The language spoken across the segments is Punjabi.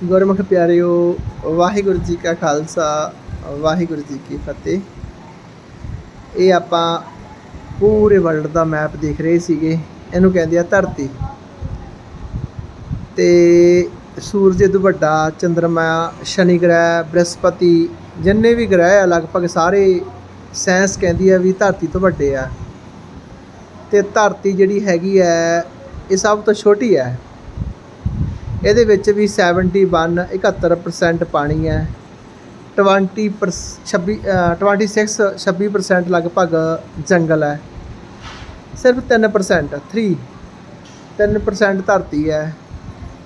ਗੁਰਮੁਖ ਪਿਆਰਿਓ ਵਾਹਿਗੁਰੂ ਜੀ ਕਾ ਖਾਲਸਾ ਵਾਹਿਗੁਰੂ ਜੀ ਕੀ ਫਤਿਹ ਇਹ ਆਪਾਂ ਪੂਰੇ ਵਰਲਡ ਦਾ ਮੈਪ ਦੇਖ ਰਹੇ ਸੀਗੇ ਇਹਨੂੰ ਕਹਿੰਦੇ ਆ ਧਰਤੀ ਤੇ ਸੂਰਜ ਤੋਂ ਵੱਡਾ ਚੰਦਰਮਾ ਸ਼ਨੀ ਗ੍ਰਹਿ ਬ੍ਰਹਸਪਤੀ ਜਿੰਨੇ ਵੀ ਗ੍ਰਹਿ ਆ ਲਗਭਗ ਸਾਰੇ ਸਾਇੰਸ ਕਹਿੰਦੀ ਆ ਵੀ ਧਰਤੀ ਤੋਂ ਵੱਡੇ ਆ ਤੇ ਧਰਤੀ ਜਿਹੜੀ ਹੈਗੀ ਹੈ ਇਹ ਸਭ ਤੋਂ ਛੋਟੀ ਹੈ ਇਹਦੇ ਵਿੱਚ ਵੀ 71 71% ਪਾਣੀ ਹੈ। 20 ਪਰ 26 ਅ, 26 26% ਲਗਭਗ ਜੰਗਲ ਹੈ। ਸਿਰਫ 3% 3 3% ਧਰਤੀ ਹੈ।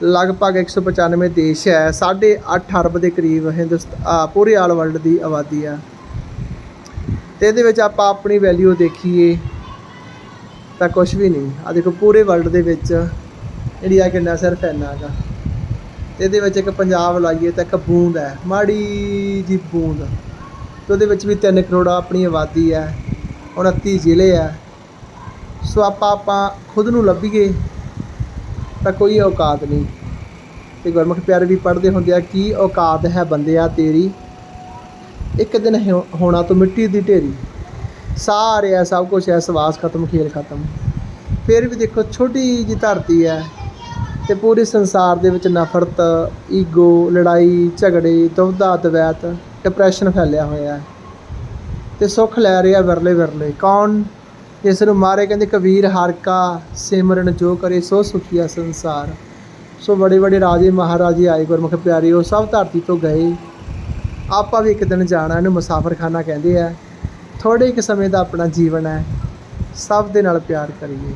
ਲਗਭਗ 195 ਦੇਸ਼ ਹੈ। 8.5 ਅਰਬ ਦੇ ਕਰੀਬ ਹਿੰਦੁਸਤਾਨ ਪੂਰੇ ਆਲ ਵਰਲਡ ਦੀ ਆਬਾਦੀ ਆ ਤੇ ਇਹਦੇ ਵਿੱਚ ਆਪਾਂ ਆਪਣੀ ਵੈਲਿਊ ਦੇਖੀਏ ਤਾਂ ਕੁਝ ਵੀ ਨਹੀਂ। ਆ ਦੇਖੋ ਪੂਰੇ ਵਰਲਡ ਦੇ ਵਿੱਚ ਇੰਡੀਆ ਕਿੰਨਾ ਸਿਰਫ ਇੰਨਾ ਹੈਗਾ। ਤੇ ਇਹਦੇ ਵਿੱਚ ਇੱਕ ਪੰਜਾਬ ਲਾਈਏ ਤਾਂ ਇੱਕ ਬੂੰਦ ਹੈ, ਮਾੜੀ ਜੀ ਬੂੰਦ। ਤੇ ਉਹਦੇ ਵਿੱਚ ਵੀ 3 ਕਰੋੜ ਆਪਣੀ ਆਬਾਦੀ ਹੈ 29 ਜ਼ਿਲ੍ਹੇ ਹੈ। ਸੋ ਆਪਾਂ ਆਪਾਂ ਖੁਦ ਨੂੰ ਲੱਭੀਏ ਤਾਂ ਕੋਈ ਔਕਾਤ ਨਹੀਂ। ਤੇ ਗੁਰਮੁਖ ਪਿਆਰੇ ਵੀ ਪੜ੍ਹਦੇ ਹੁੰਦੇ ਆ, ਕੀ ਔਕਾਤ ਹੈ ਬੰਦਿਆ ਤੇਰੀ? ਇੱਕ ਦਿਨ ਹੋਣਾ ਤੂੰ ਮਿੱਟੀ ਦੀ ਢੇਰੀ। ਸਾਰੇ ਆ ਸਭ ਕੁਝ ਹੈ, ਸਵਾਸ ਖਤਮ, ਖੇਲ ਖਤਮ। ਫਿਰ ਵੀ ਦੇਖੋ, ਛੋਟੀ ਜੀ ਧਰਤੀ ਹੈ। ਤੇ ਪੂਰੇ ਸੰਸਾਰ ਦੇ ਵਿੱਚ ਨਫ਼ਰਤ, ਈਗੋ, ਲੜਾਈ, ਝਗੜੇ ਦੁਵਿਧਾ ਦਵੈਤ ਡਿਪਰੈਸ਼ਨ ਫੈਲਿਆ ਹੋਇਆ ਹੈ। ਤੇ ਸੁੱਖ ਲੈ ਰਿਹਾ ਵਿਰਲੇ ਵਿਰਲੇ। ਕੌਣ? ਜਿਸ ਨੂੰ ਮਾਰੇ ਕਹਿੰਦੇ ਕਬੀਰ ਹਰ ਕਾ ਸਿਮਰਨ ਜੋ ਕਰੇ ਸੋ ਸੁਖੀਆ ਸੰਸਾਰ। ਸੋ ਬੜੇ ਬੜੇ ਰਾਜੇ, ਮਹਾਰਾਜੇ, ਆਏ ਗੁਰਮੁਖ ਪਿਆਰੇ, ਉਹ ਸਭ ਧਰਤੀ ਤੋਂ ਗਏ। ਆਪਾਂ ਵੀ ਇੱਕ ਦਿਨ ਜਾਣਾ, ਇਹਨੂੰ ਮੁਸਾਫਰਖਾਨਾ ਕਹਿੰਦੇ ਆ। ਥੋੜੇ ਇੱਕ ਸਮੇਂ ਦਾ ਆਪਣਾ ਜੀਵਨ ਹੈ। ਸਭ ਦੇ ਨਾਲ ਪਿਆਰ ਕਰੀਏ।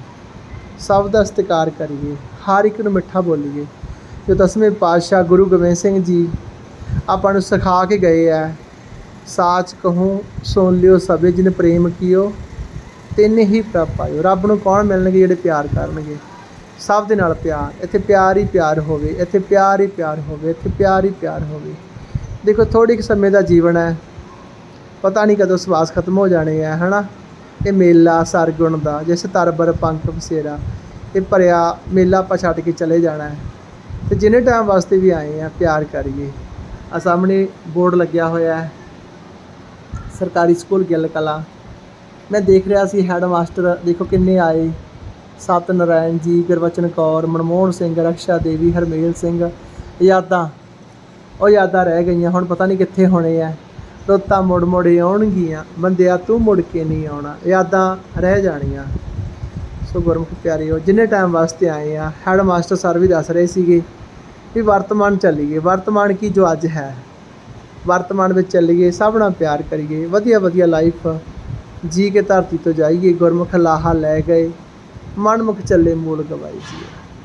ਸਭ ਦਾ ਸਤਿਕਾਰ ਕਰੀਏ, ਹਰ ਇੱਕ ਨੂੰ ਮਿੱਠਾ ਬੋਲੀਏ। ਜੋ ਦਸਵੇਂ ਪਾਤਸ਼ਾਹ ਗੁਰੂ ਗੋਬਿੰਦ ਸਿੰਘ ਜੀ ਆਪਾਂ ਨੂੰ ਸਿਖਾ ਕੇ ਗਏ ਆ, ਸਾਚ ਕਹੂੰ, ਸੁਣ ਲਿਓ ਸਭੇ ਜਿਨ ਪ੍ਰੇਮ ਕੀਓ, ਤਿੰਨ ਹੀ ਪ੍ਰਭ ਪਾਇਓ। ਰੱਬ ਨੂੰ ਕੌਣ ਮਿਲਣਗੇ ਜਿਹੜੇ ਪਿਆਰ ਕਰਨਗੇ? ਸਭ ਦੇ ਨਾਲ ਪਿਆਰ। ਇੱਥੇ ਪਿਆਰ ਹੀ ਪਿਆਰ ਹੋਵੇ, ਇੱਥੇ ਪਿਆਰ ਹੀ ਪਿਆਰ ਹੋਵੇ, ਇੱਥੇ ਪਿਆਰ ਹੀ ਪਿਆਰ ਹੋਵੇ। ਦੇਖੋ ਥੋੜੀ ਕੁ ਸਮੇਂ ਦਾ ਜੀਵਨ ਹੈ। ਪਤਾ ਨਹੀਂ ਕਦੋਂ ਸਵਾਸ ਖਤਮ ਹੋ ਜਾਣੇ ਆ, ਹਨਾ? ਇਹ ਮੇਲਾ ਸਰਗੁਣ ਦਾ, ਜਿਸ ਤਰਬਰ ਪੰਖ ਬਸੇਰਾ, ਇਹ ਭਰਿਆ ਮੇਲਾ ਆਪਾਂ ਛੱਡ ਕੇ ਚਲੇ ਜਾਣਾ ਹੈ। ਤੇ ਜਿੰਨੇ ਟਾਈਮ ਵਾਸਤੇ ਵੀ ਆਏ ਆ ਪਿਆਰ ਕਰੀਏ। ਆ ਸਾਹਮਣੇ ਬੋਰਡ ਲੱਗਿਆ ਹੋਇਆ ਹੈ, ਸਰਕਾਰੀ ਸਕੂਲ ਗਿੱਲ ਕਲਾਂ। ਮੈਂ ਦੇਖ ਰਿਹਾ ਸੀ ਹੈਡ ਮਾਸਟਰ ਦੇਖੋ ਕਿੰਨੇ ਆਏ। ਸਤ ਨਰਾਇਣ ਜੀ, ਗੁਰਬਚਨ ਕੌਰ, ਮਨਮੋਹਨ ਸਿੰਘ, ਰਕਸ਼ਾ ਦੇਵੀ, ਹਰਮੇਲ ਸਿੰਘ। ਯਾਦਾਂ, ਉਹ ਯਾਦਾਂ ਰਹਿ ਗਈਆਂ, ਹੁਣ ਪਤਾ ਨਹੀਂ ਕਿੱਥੇ ਹੋਣੇ ਆ। ਰੁੱਤਾਂ ਮੁੜ ਮੁੜ ਆਉਣਗੀਆਂ, ਬੰਦਿਆ ਤੂੰ ਮੁੜ ਕੇ ਨਹੀਂ ਆਉਣਾ, ਯਾਦਾਂ ਰਹਿ ਜਾਣੀਆਂ। ਸੋ ਗੁਰਮੁਖ ਪਿਆਰਿਓ, ਜਿੰਨੇ ਟਾਈਮ ਵਾਸਤੇ ਆਏ ਆ ਹੈਡ ਮਾਸਟਰ ਸਰ ਵੀ ਦੱਸ ਰਹੇ ਸੀਗੇ ਵੀ ਵਰਤਮਾਨ ਚੱਲੀਏ, ਵਰਤਮਾਨ ਕੀ ਜੋ ਅੱਜ ਹੈ। ਵਰਤਮਾਨ ਵਿੱਚ ਚੱਲੀਏ, ਸਭ ਨਾਲ ਪਿਆਰ ਕਰੀਏ, ਵਧੀਆ ਵਧੀਆ ਲਾਈਫ ਜੀ ਕੇ ਧਰਤੀ ਤੋਂ ਜਾਈਏ, ਗੁਰਮੁਖ ਲਾਹਾ ਲੈ ਗਏ, ਮਨਮੁਖ ਚੱਲੇ ਮੂਲ ਗਵਾਈ ਜੀ